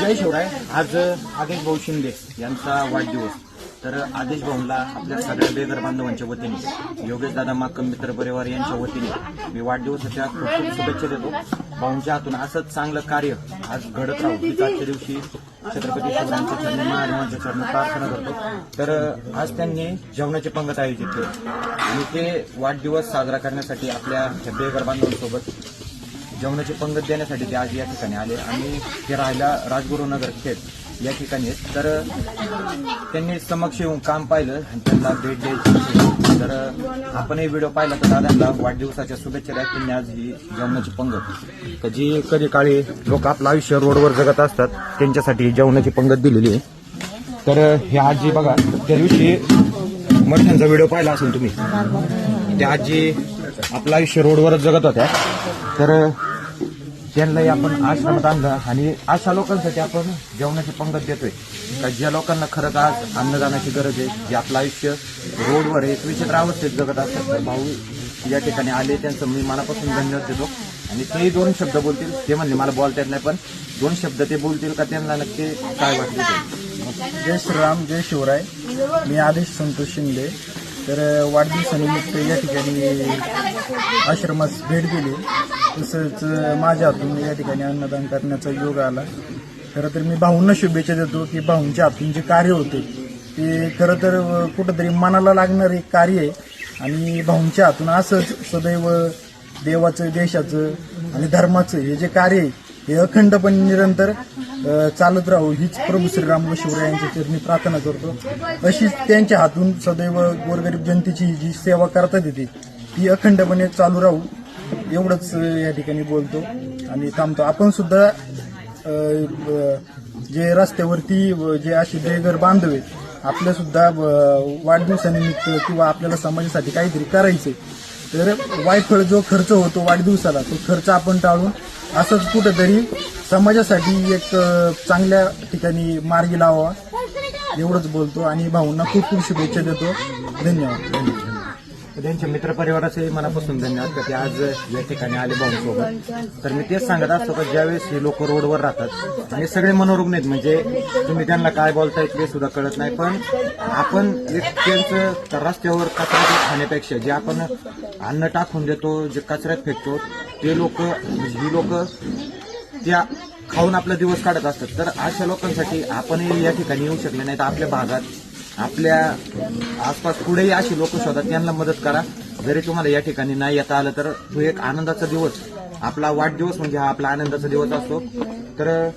जय शिवराय. आज आदेश भाऊ शिंदे यांचा वाढदिवस. तर आदेश भाऊंना आपल्या सगळ्या बेघर बांधवांच्या वतीने योगेश दादा माकम मित्र परिवार यांच्या वतीने मी वाढदिवसाच्या खूप खूप शुभेच्छा देतो. भाऊंच्या हातून असंच चांगलं कार्य आज घडत राहू आजच्या दिवशी छत्रपती शिवरायांच्या चरणी महाराजांच्या चरणी प्रार्थना करतो. तर आज त्यांनी जेवणाची पंगत आयोजित केली. आणि ते वाढदिवस साजरा करण्यासाठी आपल्या बेघर बांधवांसोबत जेवणाची पंगत देण्यासाठी ते आज या ठिकाणी आले. आणि ते राहायला राजगुरुनगर खेड या ठिकाणी तर त्यांनी समक्ष येऊन काम पाहिलं आणि त्यांना भेट द्यायची. तर आपणही व्हिडिओ पाहिला तर दादांना वाढदिवसाच्या शुभेच्छा द्या. त्यांनी आज ही जेवणाची पंगत. तर जी कधी काळी लोक आपलं आयुष्य रोडवर जगत असतात त्यांच्यासाठी जेवणाची पंगत दिलेली आहे. तर हे आजी बघा त्या दिवशी मठ्यांचा व्हिडिओ पाहिला असेल तुम्ही. त्या आजी आपलं आयुष्य रोडवरच जगत होत्या. तर त्यांनाही आपण आश्रमात आणलं आणि अशा लोकांसाठी आपण जेवणाची पंगत देतोय. का ज्या लोकांना खरंच आज अन्नदानाची गरज आहे जे आपलं आयुष्य रोडवर एक विचित्र अवस्थेत जगत असतात तर भाऊ या ठिकाणी आले त्यांचं मी मनापासून धन्यवाद देतो आणि तेही दोन शब्द बोलतील. ते म्हणले मला बोलता येत नाही पण दोन शब्द ते बोलतील का त्यांना नक्की काय वाटते जय श्रीराम जय शिवराय. मी आदेश संतोष शिंदे. तर वाढदिवसानिमित्त या ठिकाणी आश्रमास भेट दिली. तसंच माझ्या हातून या ठिकाणी अन्नदान करण्याचा योग आला. खरं तर मी भाऊंना शुभेच्छा देतो की भाऊंच्या हातून जे कार्य होते ते खरं तर कुठंतरी मनाला लागणारे कार्य आहे. आणि भाऊंच्या हातून असंच सदैव देवाचं देशाचं आणि धर्माचं हे जे कार्य आहे हे अखंडपणे निरंतर चालत राहू हीच प्रभू श्रीराम व शिवरायांच्या चरणी प्रार्थना करतो. अशीच त्यांच्या हातून सदैव गोरगरीब जनतेची जी सेवा करतात येते ती अखंडपणे चालू राहू एवढंच या ठिकाणी बोलतो. आणि थांबतो. आपण सुद्धा जे रस्त्यावरती जे असे बेघर बांधव आहेत आपल्या सुद्धा वाढदिवसानिमित्त किंवा आपल्याला समाजासाठी काहीतरी करायचंय. तर वायफळ जो खर्च होतो वाढदिवसाला तो खर्च आपण टाळून असंच कुठंतरी समाजासाठी एक चांगल्या ठिकाणी मार्गी लावा एवढंच बोलतो आणि भाऊंना खूप खूप शुभेच्छा देतो. धन्यवाद धन्यवाद. त्यांच्या मित्रपरिवाराचे मनापासून धन्यवाद का ते आज या ठिकाणी आले भाऊंसोबत. तर मी तेच सांगत असतो का ज्यावेळेस हे लोक रोडवर राहतात आणि सगळे मनोरुग्ण आहेत म्हणजे तुम्ही त्यांना काय बोलताय ते सुद्धा कळत नाही पण आपण एक त्यांचं रस्त्यावर कचरा खाण्यापेक्षा जे आपण अन्न टाकून देतो जे कचऱ्यात फेकतो ते लोक म्हणजे ही लोक त्या खाऊन आपला दिवस काढत असतात. तर अशा लोकांसाठी आपणही या ठिकाणी येऊ शकले नाही तर आपल्या भागात. आपल्या आसपास पुढेही अशी लोक शोधा त्यांना मदत करा. जरी तुम्हाला या ठिकाणी नाही येता आलं तर तो एक आनंदाचा दिवस. आपला वाढदिवस म्हणजे हा आपला आनंदाचा दिवस असतो. तर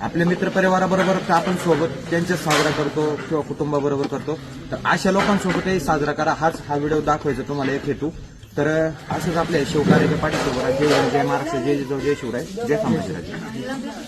आपल्या मित्रपरिवाराबरोबर तर आपण सोबत त्यांच्या साजरा करतो किंवा कुटुंबाबरोबर करतो. तर अशा लोकांसोबतही साजरा करा. हाच हा व्हिडिओ दाखवायचा तुम्हाला एक हेतू. तर असंच आपल्या शिवकार्याच्या पाठीसोबत जय जय महाराष्ट्र जय जय जय शिवराय जय संभाजीराजे.